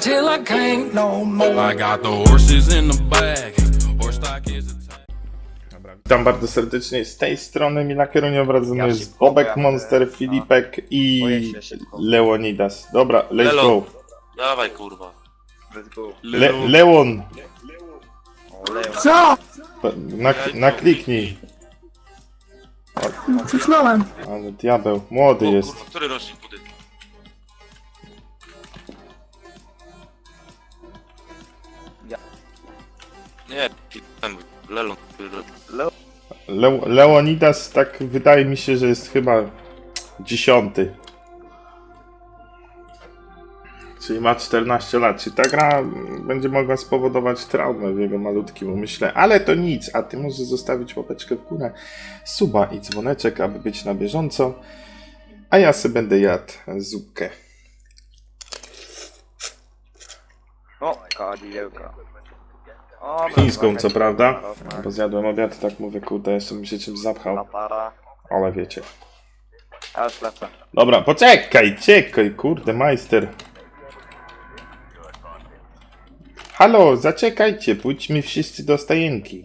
till I can't no more. I got the horses in the back. Witam bardzo serdecznie. Z tej strony Milakeru nieobradzony Ja jest szybko Bobek. Monster, No. Filipek i Boję się szybko. Leonidas. Dobra, let's Lelo. go. Dawaj kurwa. Let's go. Le Leon, O, Leo. Co? p- na nakliknij. Kliknąłem. Ale diabeł, młody O, jest. kurwa, który rocznik budynku? Nie, ten Lelon. Leo. Le Leonidas, tak wydaje mi się, że jest chyba dziesiąty. Czyli ma 14 lat. Czy ta gra będzie mogła spowodować traumę w jego malutkim umyśle? Ale to nic, a ty możesz zostawić łapeczkę w górę, suba i dzwoneczek, aby być na bieżąco. A ja sobie będę jadł zupkę. O, kadzidełka. Chińską, co prawda? Bo zjadłem obiad, tak mówię, kurde, jeszcze bym się czymś zapchał. Ale wiecie. Ja już lecę. Dobra, poczekaj, czekaj, kurde, majster. Halo, zaczekajcie, pójdźmy wszyscy do stajenki.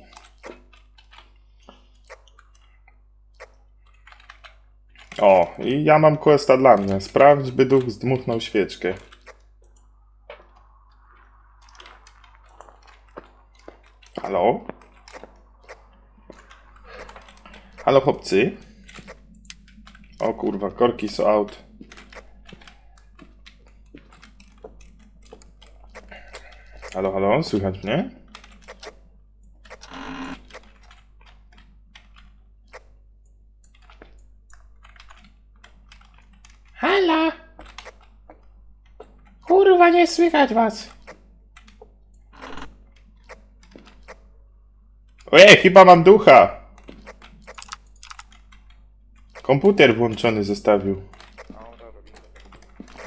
O, i ja mam questa dla mnie. Sprawdź, by duch zdmuchnął świeczkę. Halo? Halo, chłopcy? O kurwa, korki są out. Halo, halo, słychać mnie? Hala! Kurwa, nie słychać was! Ojej, chyba mam ducha! Komputer włączony zostawił.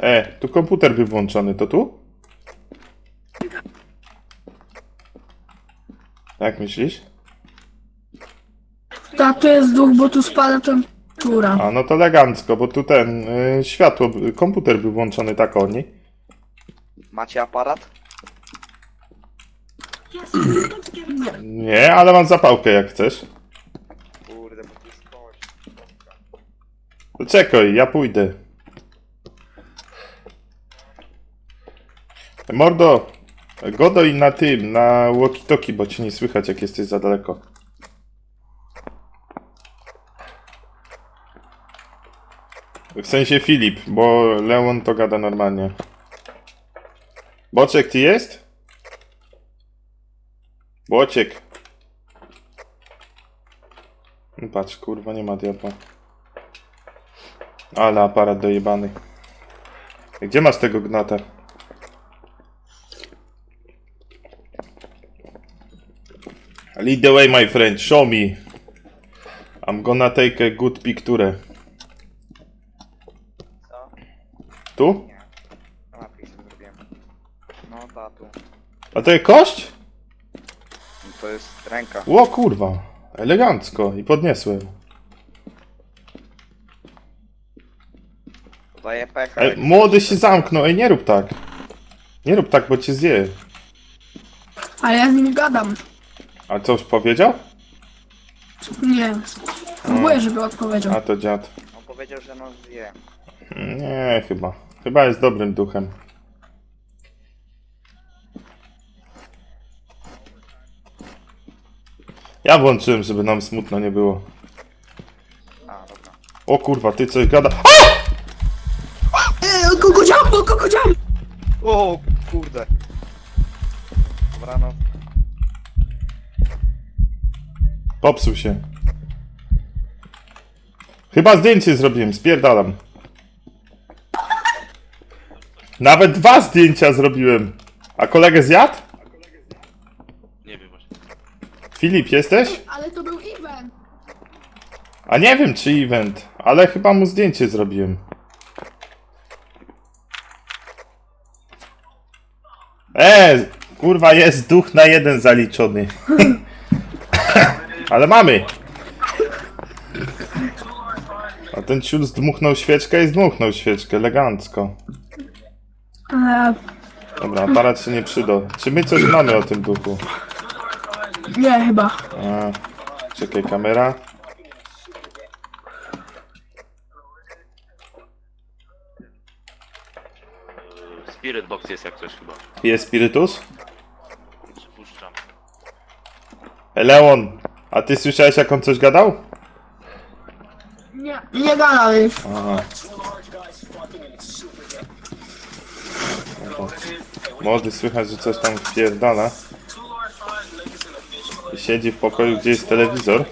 E, tu komputer był włączony, to tu? Jak myślisz? Tak, to jest duch, bo tu spada temperatura. A no to elegancko, bo tu ten y, światło, y, komputer był włączony tak oni. Macie aparat? Nie, ale mam zapałkę jak chcesz. Kurde, bo tu. To czekaj, ja pójdę. Mordo, godoj na tym, na walkie-talkie, bo cię nie słychać jak jesteś za daleko. W sensie Filip, bo Leon to gada normalnie. Boczek, ty jest? Boczek. No Patrz, kurwa, nie ma diabła. Ale aparat dojebany. Gdzie masz tego gnata? Lead the way, my friend. Show me. I'm gonna take a good picture. Co? Tu? Nie. Napis zrobiłem. No, tatu. A to jest kość? No, ręka. Ło kurwa. Elegancko. I podniosłem. Daję pecha. Ej, młody się zamknął. Ej, nie rób tak. Nie rób tak, bo cię zje. Ale ja z nim gadam. A co już powiedział? Nie. Próbuję, żeby odpowiedział. A to dziad. On powiedział, że nas zje. Nie, chyba. Chyba jest dobrym duchem. Ja włączyłem, żeby nam smutno nie było. A, dobra. O kurwa, ty coś gada. Eee, kokodziam, kokodziam! O, kurde. Dobranoc. Popsuł się. Chyba zdjęcie zrobiłem, spierdalam. Nawet dwa zdjęcia zrobiłem. A kolegę zjadł? Filip, jesteś? Ale to był event. A nie wiem czy event, ale chyba mu zdjęcie zrobiłem. E, kurwa jest duch na jeden zaliczony. ale mamy. A ten ciul zdmuchnął świeczkę i zdmuchnął świeczkę, elegancko. Dobra, aparat się nie przydał. Czy my coś mamy o tym duchu? Nie, chyba. A, czekaj, kamera. Spirit box jest jak coś chyba. Jest spirytus? Przypuszczam. Leon, a ty słyszałeś jak on coś gadał? Nie, nie już. Aha. Młody słychać, że coś tam wpierdala. Siedzi w pokoju, gdzie jest telewizor.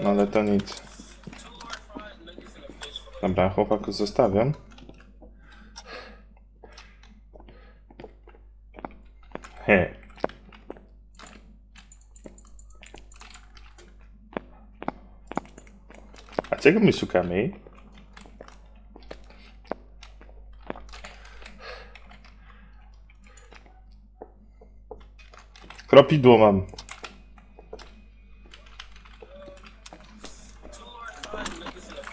No ale to nic. Dobra, chłopaku zostawiam. He. A czego my szukamy? Kropidło mam.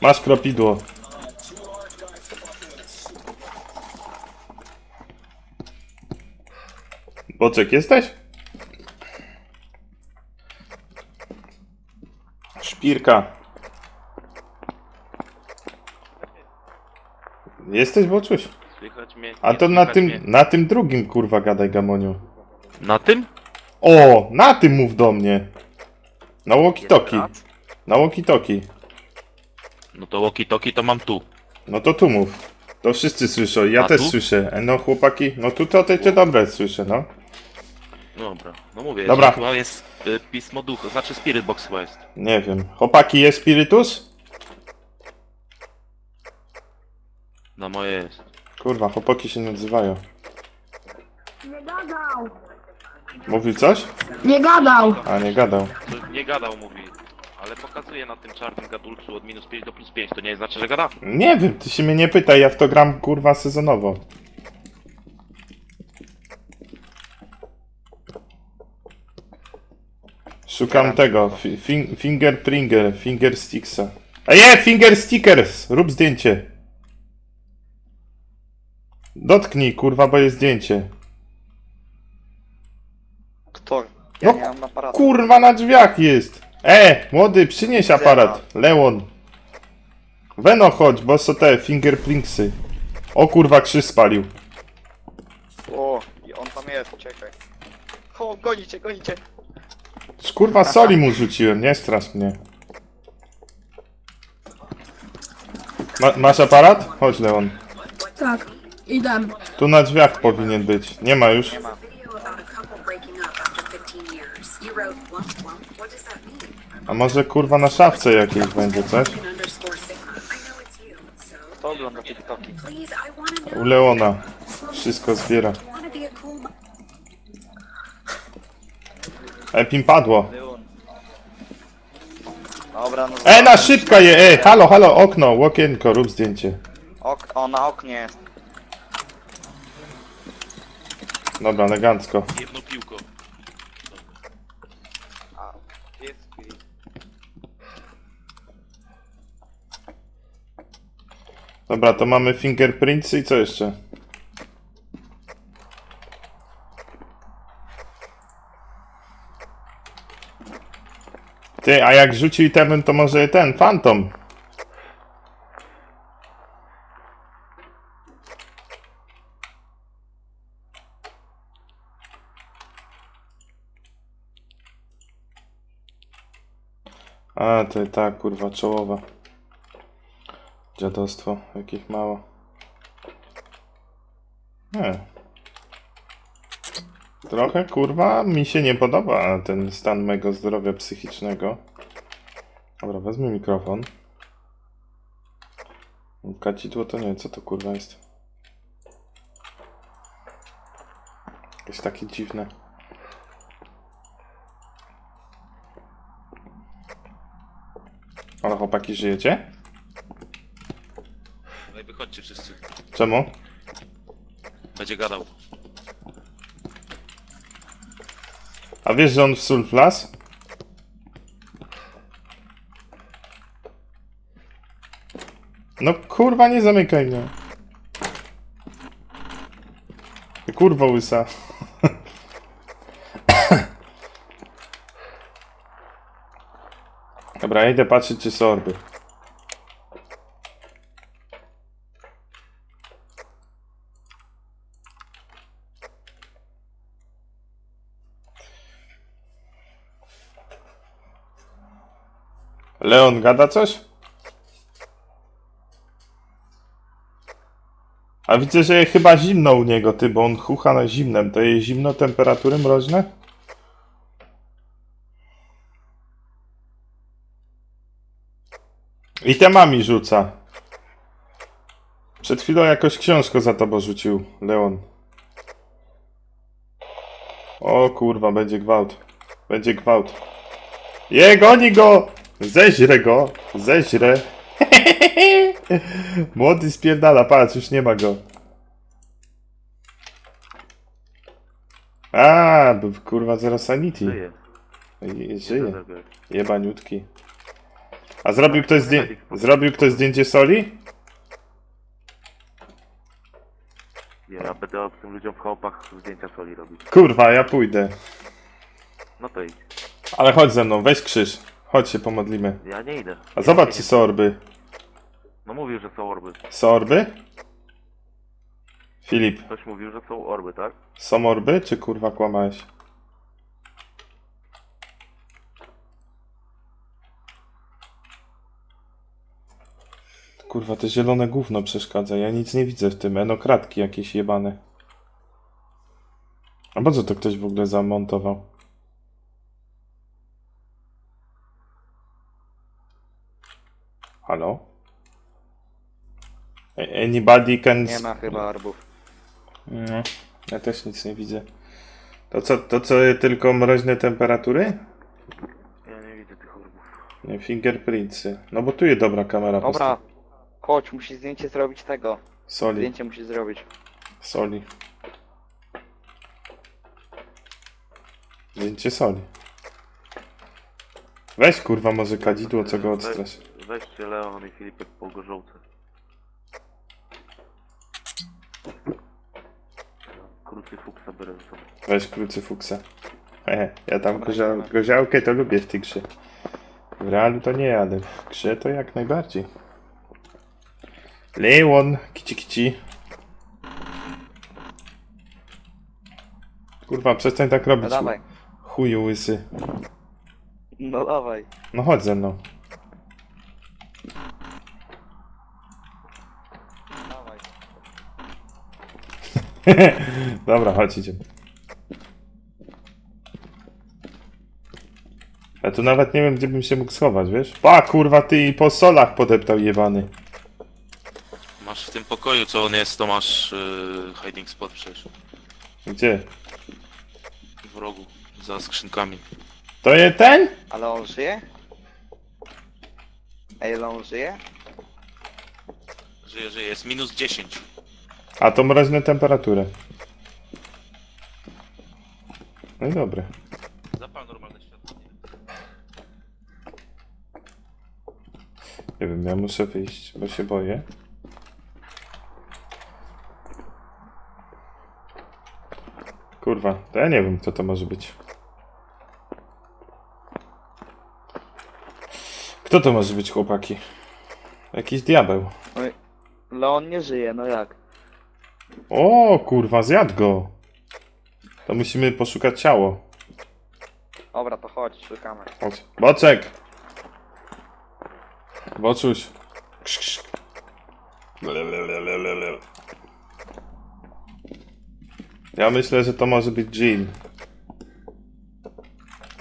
Masz kropidło. Boczek jesteś? Szpirka. Jesteś, Boczuś? Słychać mnie? A nie to na słychać tym, mnie. na tym drugim kurwa gadaj gamoniu. Na tym? O, na tym mów do mnie. Na walkie-talkie. Na walkie-talkie. No to walkie talkie to mam tu. No to tu mów. To wszyscy słyszą, ja A też tu? słyszę. E, No chłopaki, no tu to te, te dobre słyszę, no. Dobra, no mówię, Dobra. że chyba jest y, pismo ducha, znaczy spirit box chyba jest. Nie wiem. Chłopaki, jest spirytus? Na moje jest. Kurwa, chłopaki się nie odzywają. Nie gadał. Mówił coś? Nie gadał. A, nie gadał. To nie gadał mówi, ale pokazuje na tym czarnym gadulcu od minus 5 do plus 5, to nie znaczy, że gada? Nie wiem, ty się mnie nie pytaj, ja w to gram kurwa sezonowo. Szukam tego, fi- fin finger pringer, finger sticksa. A nie, finger stickers! Rób zdjęcie. Dotknij, kurwa, bo jest zdjęcie. Kto? Ja No, nie mam aparatu. Kurwa, na drzwiach jest! E, młody, przynieś aparat. Leon. Weno chodź, bo są te fingerprintsy. O kurwa, krzyż spalił. O, i on tam jest, czekaj. O, gonicie, gonicie. Kurwa, soli mu rzuciłem, nie strasz mnie. Ma, masz aparat? Chodź, Leon. Tak, idę. Tu na drzwiach powinien być. Nie ma już. Nie ma. A może kurwa na szafce jakiejś będzie coś? Kto ogląda TikToki? U. Leona. Wszystko zbiera. A cool. Epim padło. Leon. Dobra, no E, na szybka je, e, halo, halo, okno, łokienko, rób zdjęcie. Ok, o, na oknie jest. Dobra, elegancko. Jedno piłko. A, jest Spirit. Dobra, to mamy fingerprintsy i co jeszcze? Ty, a jak rzucił itemem, to może ten, Phantom. A, to tak, kurwa, czołowa. Dziadostwo, jakich mało. Nie. Trochę kurwa mi się nie podoba ten stan mego zdrowia psychicznego. Dobra, wezmę mikrofon. Kacidło to nie, co to kurwa jest? Jakieś takie dziwne. Ale chłopaki, żyjecie? Daj wychodźcie wszyscy. Czemu? Będzie gadał. A wiesz, że on w sulflas? No kurwa, nie zamykaj mnie. Ty Kurwa łysa. Dobra, ja idę patrzeć czy są Leon gada coś? A widzę, że chyba zimno u niego, ty, bo on chucha na zimnem. To jest zimno temperatury mroźne? I temami rzuca. Przed chwilą jakoś książkę za tobą rzucił, Leon. O kurwa, będzie gwałt. Będzie gwałt. Je, goni go! Zeźrę go! Zeźrę! Młody spierdala, patrz, już nie ma go. A, był kurwa zero sanity. Żyje. I- Żyje. Jebaniutki. A zrobił ktoś, zdję- zrobił ktoś zdjęcie soli? Nie, ja będę tym ludziom w chałupach zdjęcia soli robić. Kurwa, ja pójdę. No to idź. Ale chodź ze mną, weź krzyż. Chodź się pomodlimy. Ja nie idę. A zobacz, czy są orby. No mówił, że są orby. Są orby? Filip, Ktoś mówił, że są orby, tak? są orby, czy kurwa kłamałeś? Kurwa, to zielone gówno przeszkadza. Ja nic nie widzę w tym. Enokratki jakieś jebane. A po co to ktoś w ogóle zamontował? Halo? A- Anybody can... Nie ma chyba arbów. No, ja też nic nie widzę. To co, to co tylko mroźne temperatury? Ja nie widzę tych orbów. Nie, fingerprintsy. No bo tu jest dobra kamera. Dobra. Chodź, musi zdjęcie zrobić tego. Soli, Zdjęcie musi zrobić. soli. Zdjęcie soli. Weź kurwa może kadzidło, co go odstrasz. Weźcie Leon i Filipek po gorzołce. Krucyfuksa sobą. Weź krucyfuksa. Hehe, ja tam kozia, koziałkę to lubię w tej grze. W realu to nie, ale w grze to jak najbardziej. Leon, kici kici. Kurwa, przestań tak No robić. dawaj. Chuju łysy. No dawaj. No chodź ze mną. Dawaj. Dobra, chodź idziemy. Ja tu nawet nie wiem, gdzie bym się mógł schować, wiesz? Pa, kurwa, ty i po solach podeptał jebany. Masz w tym pokoju, co on jest, to masz yy, hiding spot przecież. Gdzie? W rogu, za skrzynkami. To jest ten? Ale on żyje? Ej, ale on żyje? Żyje, żyje, jest minus 10. A to mroźne temperatury. No i dobre. Zapal normalne światło. Nie wiem, ja muszę wyjść, bo się boję. Kurwa, to ja nie wiem, kto to może być. Kto to może być, chłopaki? Jakiś diabeł. Leon nie żyje, no jak? O, kurwa, zjadł go. To musimy poszukać ciało. Dobra, to chodź, szukamy. Chodź. Boczek! Boczuś. Krz. Ja myślę, że to może być Jean.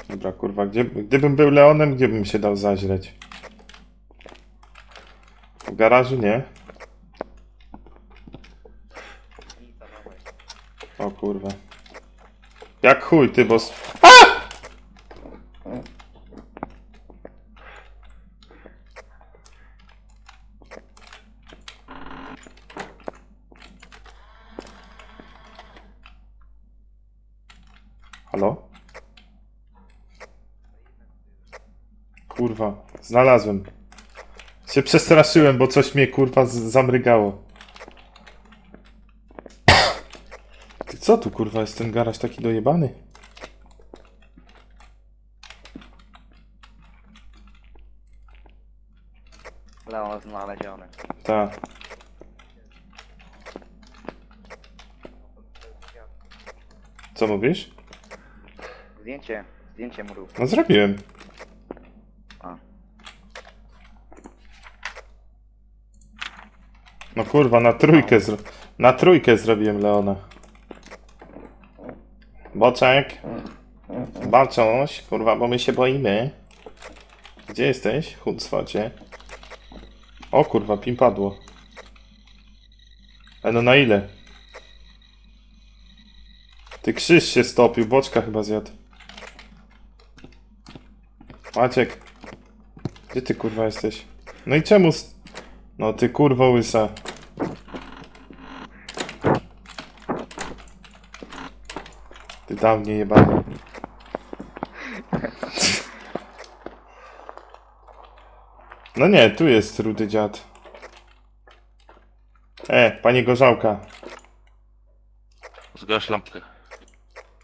Dobra, kurwa, gdzie, gdybym był Leonem, gdzie bym się dał zaźreć? W garażu nie. O kurwa. Jak chuj, ty, bo... s- Halo? Kurwa, znalazłem. Się przestraszyłem, bo coś mnie kurwa zamrygało. Co tu kurwa jest ten garaż taki dojebany? Leon znaleziony. Ta. Co mówisz? Zdjęcie, zdjęcie mu rób. No zrobiłem. A. No kurwa, na trójkę zro... Na trójkę zrobiłem Leona. Boczek. Baczoś, kurwa, bo my się boimy. Gdzie jesteś? Chudzwocie. O kurwa, pim padło. E no na ile? Ty krzyż się stopił, boczka chyba zjadł. Maciek. Gdzie ty kurwa jesteś? No i czemu... No ty kurwo łysa. Dał mnie jebany. No nie, tu jest rudy dziad. E, panie Gorzałka. Zgaś lampkę.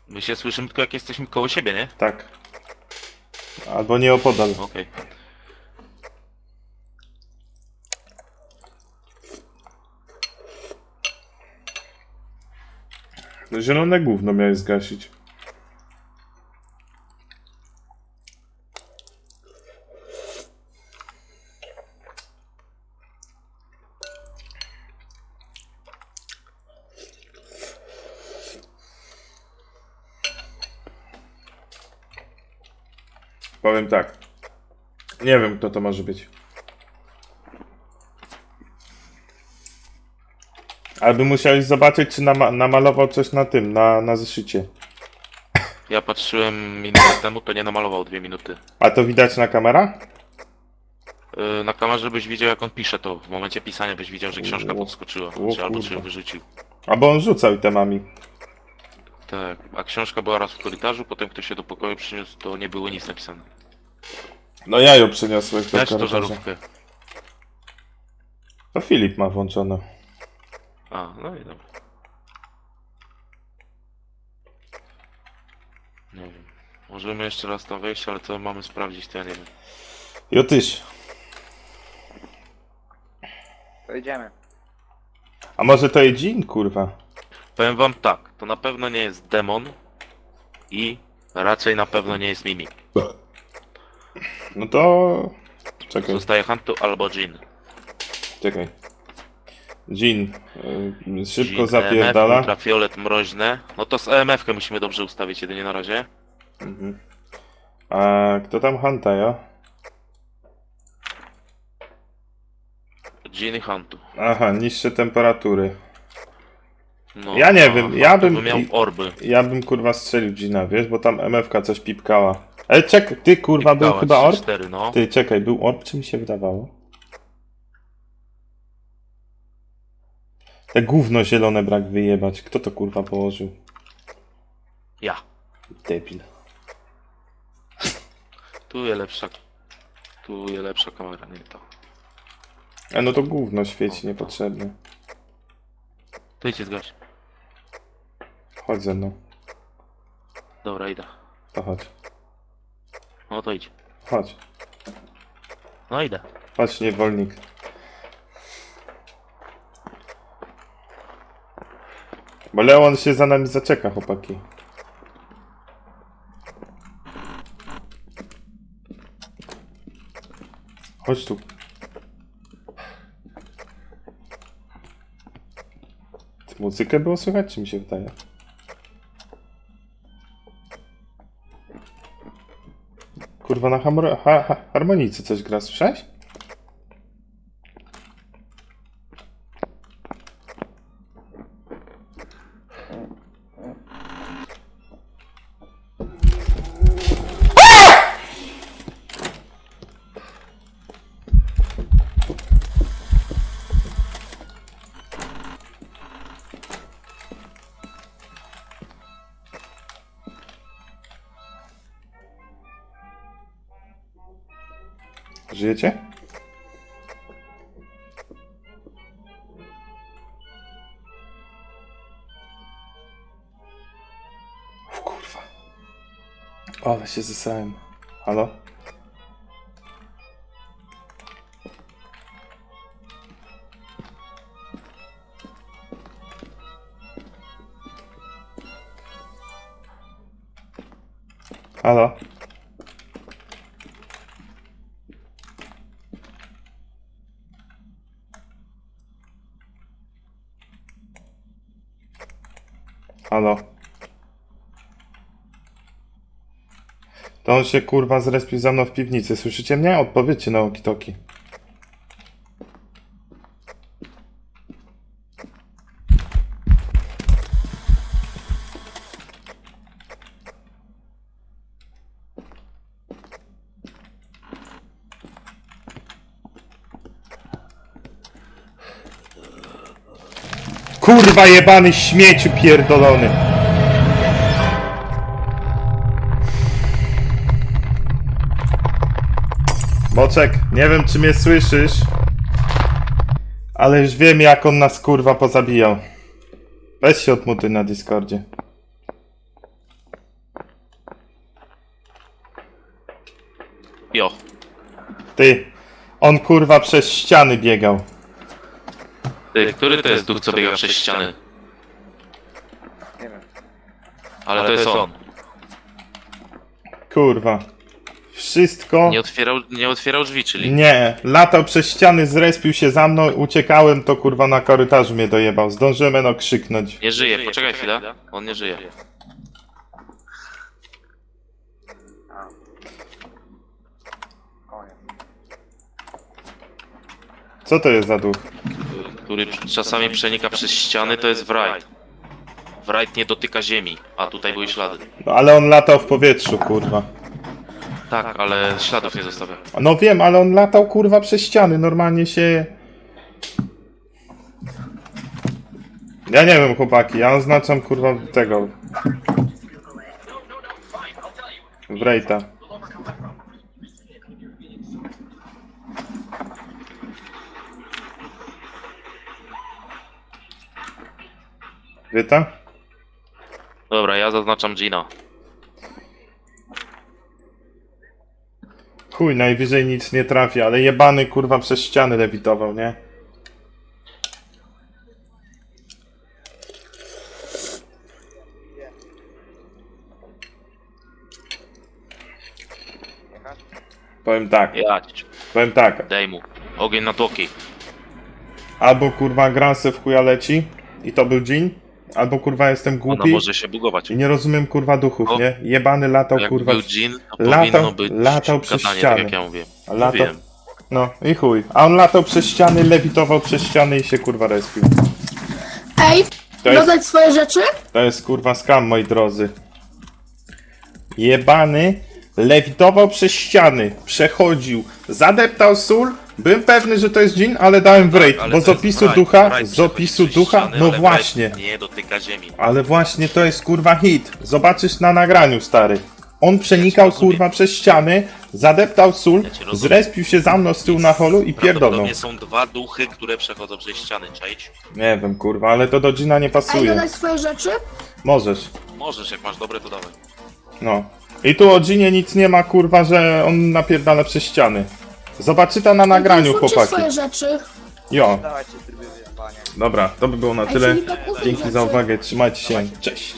My się słyszymy tylko jak jesteśmy koło siebie, nie? Tak. Albo nie opodal. Okej. Zielone gówno miałeś zgasić. Powiem tak. Nie wiem, kto to może być. Albo musiałeś zobaczyć, czy nama namalował coś na tym, na, na zeszycie. Ja patrzyłem minutę temu, to nie namalował dwie minuty. A to widać na kamera? Yy, na kamerze byś widział jak on pisze to. W momencie pisania byś widział, że książka podskoczyła. o Czy albo czy ją wyrzucił. Albo on rzucał itemami. Tak, a książka była raz w korytarzu, potem ktoś się do pokoju przyniósł, to nie było nic napisane. No ja ją przyniosłem Dać to żarówkę. To Filip ma włączone. A, no i dobra. Nie wiem. Możemy jeszcze raz tam wejść, ale co mamy sprawdzić, to ja nie wiem. Jotyś. To idziemy. A może to jest dżin, kurwa? Powiem wam tak, to na pewno nie jest demon i raczej na pewno nie jest mimik. No to... Czekaj, Zostaje Hantu albo Jin. czekaj. Dżin. y, Szybko Jin, EMF, zapierdala. ultrafiolet, mroźne. No to z EMF-kę musimy dobrze ustawić jedynie na razie. Mhm. A kto tam Hanta, ja? Jin i Hantu. Aha, niższe temperatury. No, Ja nie a wiem, ja Hantu bym- by miał orby. Ja bym kurwa strzelił Gina, wiesz, bo tam MFK coś pipkała. Ale czekaj, ty kurwa był chyba orb? 3-4, no. Ty, czekaj, był orb, czy mi się wydawało? Te gówno zielone brak wyjebać. Kto to kurwa położył? Ja. Debil. Tu jest lepsza. Tu jest lepsza kamera, nie to. E no to gówno świeci niepotrzebne. To idźcie zgaś. Chodź ze mną. Dobra, idę. To chodź. No to idź. Chodź. No idę. Chodź, niewolnik. Bo Leon się za nami zaczeka, chłopaki. Chodź tu. Muzykę było słychać, czy mi się wydaje? Kurwa, na ha ha harmonice coś gra, słyszałeś? Żyjecie? Uf, kurwa. Ale się zesrałem. Halo? Halo? Halo? To on się kurwa zrespił za mną w piwnicy. Słyszycie mnie? Odpowiedzcie na okitoki. Kurwa jebany śmieciu pierdolony. Boczek, nie wiem czy mnie słyszysz, ale już wiem jak on nas kurwa pozabijał. Weź się odmutuj na Discordzie. Jo. Ty, on kurwa przez ściany biegał. Ty, który to jest duch, co biega przez ściany? Nie wiem. Ale to jest on. Kurwa. Wszystko... Nie otwierał, nie otwierał drzwi, czyli... Nie, latał przez ściany, zrespił się za mną, uciekałem, to kurwa na korytarzu mnie dojebał. Zdążyłem no krzyknąć. Nie żyje, poczekaj chwilę. On nie żyje. Co to jest za duch? Który czasami przenika przez ściany, to jest Wright. Wright nie dotyka ziemi, a tutaj były ślady. No ale on latał w powietrzu, kurwa. Tak, ale śladów nie zostawia. No wiem, ale on latał kurwa przez ściany, normalnie się... Ja nie wiem chłopaki, ja oznaczam kurwa tego... Wrejta. Wieta? Dobra, ja zaznaczam Gina. Chuj, najwyżej nic nie trafi, ale jebany kurwa przez ściany lewitował, nie? Powiem tak, Jadź, powiem tak. daj mu. Ogień na toki. Albo kurwa gra se w chuja leci i to był dżin, albo kurwa jestem Ona głupi może się bugować. i nie rozumiem kurwa duchów, O. nie? Jebany latał Jak kurwa... był Jean, to latał- powinno być latał przez gadanie, ściany. tak jak ja mówię. Latał... Mówiłem. No i chuj. A on latał przez ściany, lewitował przez ściany i się kurwa respił. Ej, To jest, dodać swoje rzeczy? to jest kurwa skam, moi drodzy. Jebany lewitował przez ściany, przechodził, zadeptał sól. Byłem pewny, że to jest dżin, ale dałem w raid, Tak, Ale bo to z jest opisu ducha, z opisu ducha, no ale właśnie. Nie dotyka ziemi. Ale właśnie to jest kurwa hit. Zobaczysz na nagraniu, stary. On przenikał rozumiem. kurwa przez ściany, zadeptał sól, Ja cię rozumiem. zrespił się za mną z tyłu na holu i pierdolnął. Prawdopodobnie są dwa duchy, które przechodzą przez ściany, czaić? Nie wiem kurwa, ale to do Gina nie Ej, pasuje. dodać swoje rzeczy? Możesz. Możesz, jak masz dobre, to dawaj. No. I tu o Ginie nic nie ma kurwa, że on napierdala przez ściany. Zobaczycie na nagraniu chłopaki. swoje rzeczy. Jo, Dawajcie tryby wyzwania. dobra, to by było na tyle. Dzięki za uwagę, trzymajcie się, cześć.